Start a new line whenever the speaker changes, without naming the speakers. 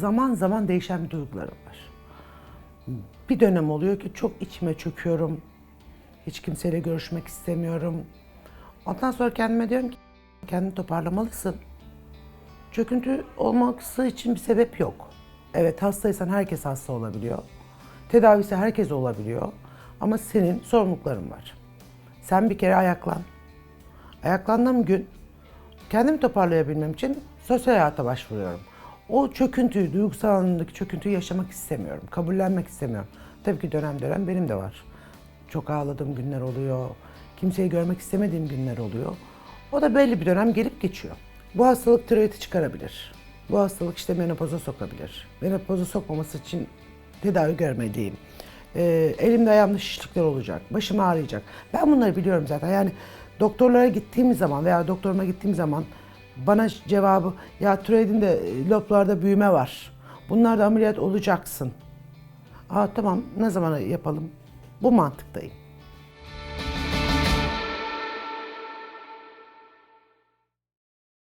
zaman zaman değişen bir duygularım var. Bir dönem oluyor ki çok içime çöküyorum. Hiç kimseyle görüşmek istemiyorum. Ondan sonra kendime diyorum ki kendini toparlamalısın. Çöküntü olması için bir sebep yok. Evet hastaysan herkes hasta olabiliyor. Tedavisi herkes olabiliyor. Ama senin sorumlulukların var. Sen bir kere ayaklan. Ayaklandığım gün kendimi toparlayabilmem için sosyal hayata başvuruyorum. O çöküntüyü, duygusal anlamdaki çöküntüyü yaşamak istemiyorum. Kabullenmek istemiyorum. Tabii ki dönem dönem benim de var. Çok ağladığım günler oluyor. Kimseyi görmek istemediğim günler oluyor. O da belli bir dönem gelip geçiyor. Bu hastalık tiroidi çıkarabilir. Bu hastalık işte menopoza sokabilir. Menopoza sokmaması için tedavi görmediğim. Ee, elimde ayağımda şişlikler olacak. Başım ağrıyacak. Ben bunları biliyorum zaten. Yani doktorlara gittiğim zaman veya doktoruma gittiğim zaman bana cevabı ya tiroidin de e, loblarda büyüme var. Bunlarda ameliyat olacaksın. Aa tamam ne zaman yapalım? Bu mantıktayım.